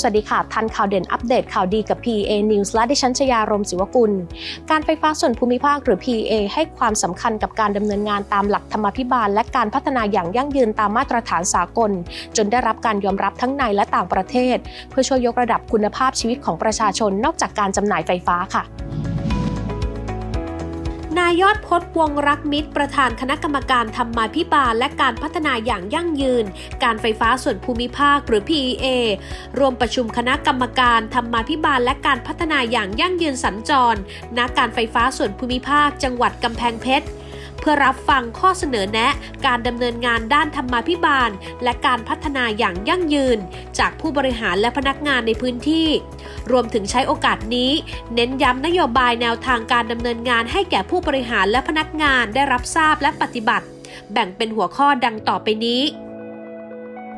สวัสดีค่ะ ทันข่าวเด่นอัปเดตข่าวดีกับ PA News และดิฉันชยารมศิวกุล การไฟฟ้าส่วนภูมิภาคหรือ PA ให้ความสำคัญกับการดำเนินงานตามหลักธรรมาภิบาล และการพัฒนาอย่างยั่งยืนตามมาตรฐานสากล จนได้รับการยอมรับทั้งในและต่างประเทศ เพื่อช่วยยกระดับคุณภาพชีวิตของประชาชนนอกจากการจำหน่ายไฟฟ้าค่ะ นายยอดพจน์วงรักมิตร ประธานคณะกรรมการธรรมาภิบาล และการพัฒนาอย่างยั่งยืน การไฟฟ้าส่วนภูมิภาคหรือ PEA รวมประชุมคณะกรรมการธรรมาภิบาล และการพัฒนาอย่างยั่งยืนสัญจรณการไฟฟ้าส่วนภูมิภาค จังหวัดกำแพงเพชร พื่อรับฟังข้อเสนอแนะ การดำเนินงานด้านธรรมาภิบาล และการพัฒนาอย่างยั่งยืน จากผู้บริหารและพนักงานในพื้นที่ รวมถึงใช้โอกาสนี้ เน้นย้ำนโยบายแนวทางการดำเนินงานให้แก่ผู้บริหารและพนักงานได้รับทราบและปฏิบัติ แบ่งเป็นหัวข้อดังต่อไปนี้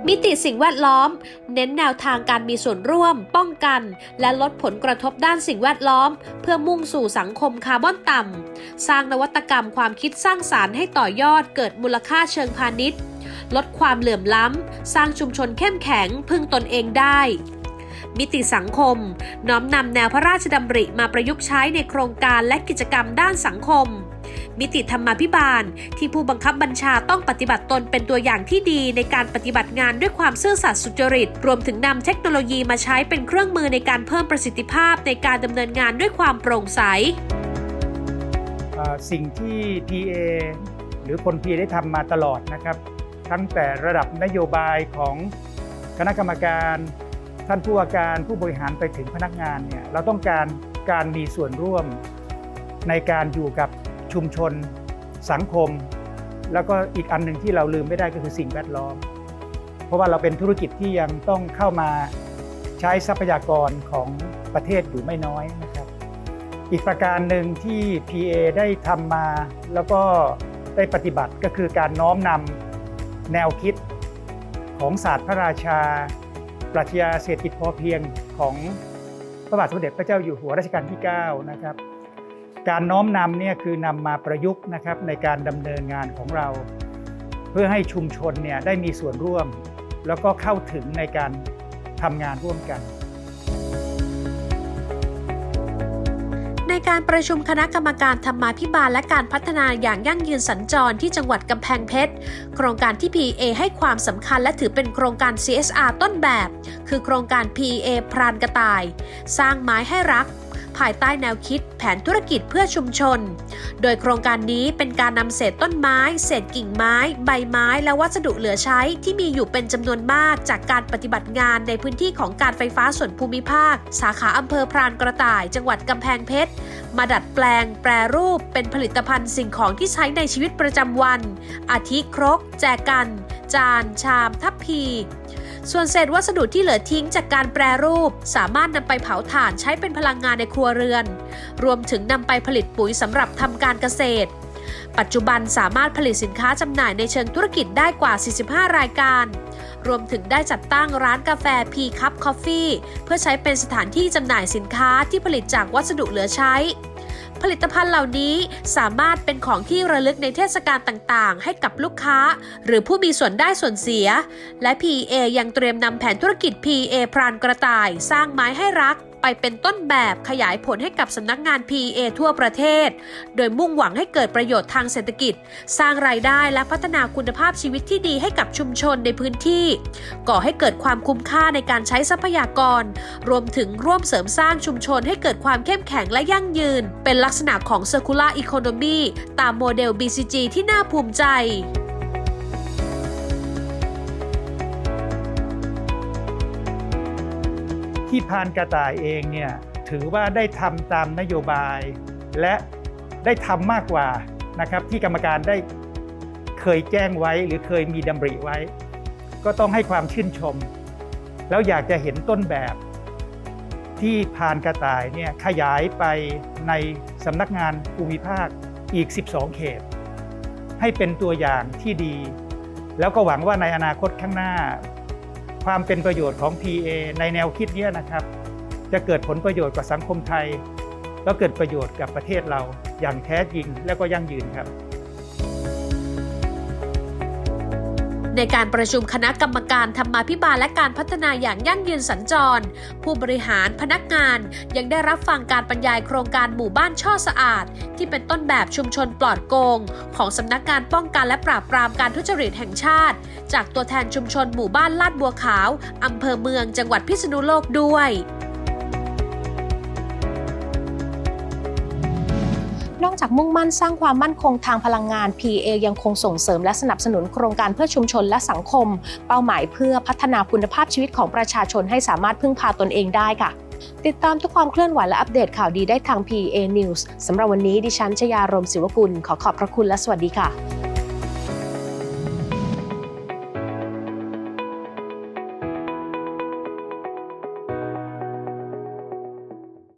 มิติสิ่งแวดล้อม เน้นแนวทางการมีส่วนร่วม ป้องกัน และลดผลกระทบด้านสิ่งแวดล้อม เพื่อมุ่งสู่สังคมคาร์บอนต่ำ สร้างนวัตกรรมความคิดสร้างสารรค์ให้ต่อยอดเกิดมูลค่าเชิงพาณิชย์ ลดความเหลื่อมล้ำ สร้างชุมชนเข้มแข็งพึ่งตนเองได้ มิติสังคม น้อมนำแนวพระราชดำริมาประยุกต์ใช้ในโครงการและกิจกรรมด้านสังคม มิติธรรมาภิบาล ที่ผู้บังคับบัญชาต้องปฏิบัติตนเป็นตัวอย่างที่ดีในการปฏิบัติงานด้วยความซื่อสัตย์สุจริต รวมถึงนำเทคโนโลยีมาใช้เป็นเครื่องมือในการเพิ่มประสิทธิภาพในการดำเนินงานด้วยความโปร่งใสสิ่งที่ PA หรือคน PA ได้ทำมาตลอดนะครับ ทั้งแต่ระดับนโยบายของคณะกรรมการ ท่านผู้ว่าการผู้บริหารไปถึงพนักงานเนี่ยเราต้องการการมีส่วนร่วมในการอยู่กับชุมชน สังคม แล้วก็อีกอันหนึ่งที่เราลืมไม่ได้ก็คือสิ่งแวดล้อม เพราะว่าเราเป็นธุรกิจที่ยังต้องเข้ามาใช้ทรัพยากรของประเทศอยู่ไม่น้อยนะครับ อีกประการหนึ่งที่ PA ได้ทำมาแล้วก็ได้ปฏิบัติก็คือการน้อมนำแนวคิดของศาสตร์พระราชา ปรัชญาเศรษฐกิจพอเพียงของพระบาทสมเด็จพระเจ้าอยู่หัวรัชกาลที่ 9 นะครับ การน้อมนำเนี่ยคือนำมาประยุกต์นะครับในการดำเนินงานของเรา เพื่อให้ชุมชนเนี่ยได้มีส่วนร่วม แล้วก็เข้าถึงในการทำงานร่วมกัน ในการประชุมคณะกรรมการธรรมาภิบาลและการพัฒนาอย่างยั่งยืนสัญจรที่จังหวัดกำแพงเพชร โครงการที่ PA ให้ความสำคัญและถือเป็นโครงการ CSR ต้นแบบ คือโครงการ PA พรานกระต่าย สร้างไม้ให้รัก ภายใต้แนวคิดแผนธุรกิจเพื่อชุมชน โดยโครงการนี้เป็นการนำเศษต้นไม้ เศษกิ่งไม้ ใบไม้ และวัสดุเหลือใช้ที่มีอยู่เป็นจำนวนมากจากการปฏิบัติงานในพื้นที่ของการไฟฟ้าส่วนภูมิภาค สาขาอำเภอพรานกระต่าย จังหวัดกำแพงเพชร มาดัดแปลง แปรรูป เป็นผลิตภัณฑ์สิ่งของที่ใช้ในชีวิตประจำวัน อาทิครก แจกัน จาน ชาม ทัพพี ส่วนเศษวัสดุที่เหลือทิ้งจากการแปรรูป สามารถนำไปเผาถ่านใช้เป็นพลังงานในครัวเรือน รวมถึงนำไปผลิตปุ๋ยสำหรับทำการเกษตร ปัจจุบันสามารถผลิตสินค้าจำหน่ายในเชิงธุรกิจได้กว่า 45 รายการ รวมถึงได้จัดตั้งร้านกาแฟ P Cup Coffee เพื่อใช้เป็นสถานที่จำหน่ายสินค้าที่ผลิตจากวัสดุเหลือใช้ ผลิตภัณฑ์เหล่านี้สามารถเป็นของที่ระลึกในเทศกาลต่างๆ ให้กับลูกค้า หรือผู้มีส่วนได้ส่วนเสีย และ PA ยังเตรียมนำแผนธุรกิจ PA พรานกระต่าย สร้างไม้ให้รัก ไปเป็นต้นแบบขยายผลให้กับสำนักงาน PEA ทั่วประเทศ โดยมุ่งหวังให้เกิดประโยชน์ทางเศรษฐกิจ สร้างรายได้และพัฒนาคุณภาพชีวิตที่ดีให้กับชุมชนในพื้นที่ ก่อให้เกิดความคุ้มค่าในการใช้ทรัพยากร รวมถึงร่วมเสริมสร้างชุมชนให้เกิดความเข้มแข็งและยั่งยืน เป็นลักษณะของ Circular Economy ตามโมเดล BCG ที่น่าภูมิใจ ที่พานกระต่ายเองเนี่ยถือว่าได้ทำตามนโยบาย และได้ทำมากกว่านะครับที่กรรมการได้เคยแจ้งไว้หรือเคยมีดำริไว้ ก็ต้องให้ความชื่นชม แล้วอยากจะเห็นต้นแบบที่พานกระต่ายเนี่ยขยายไปในสำนักงานภูมิภาคอีก 12 เขต ให้เป็นตัวอย่างที่ดี แล้วก็หวังว่าในอนาคตข้างหน้า ความเป็นประโยชน์ของ PA ในแนวคิดเนี้ยนะครับ จะเกิดผลประโยชน์กับสังคมไทย แล้วเกิดประโยชน์กับประเทศเราอย่างแท้จริงและก็ยั่งยืนครับ ในการประชุมคณะกรรมการธรรมาภิบาลและการพัฒนาอย่างยั่งยืนสัญจร ผู้บริหารพนักงานยังได้รับฟังการบรรยายโครงการหมู่บ้านช่อสะอาด ที่เป็นต้นแบบชุมชนปลอดโกง ของสำนักงานป้องกันและปราบปรามการทุจริตแห่งชาติ จากตัวแทนชุมชนหมู่บ้านลาดบัวขาวอำเภอเมืองจังหวัดพิษณุโลกด้วย นอกจากมุ่งมั่นสร้างความมั่นคงทางพลังงาน PA ยังคงส่งเสริมและสนับสนุนโครงการเพื่อชุมชนและสังคม เป้าหมายเพื่อพัฒนาคุณภาพชีวิตของประชาชนให้สามารถพึ่งพาตนเองได้ค่ะ ติดตามทุกความเคลื่อนไหวและอัปเดตข่าวดีได้ทาง PA News สำหรับวันนี้ดิฉันชยารมศิวกุลขอขอบพระคุณและสวัสดีค่ะ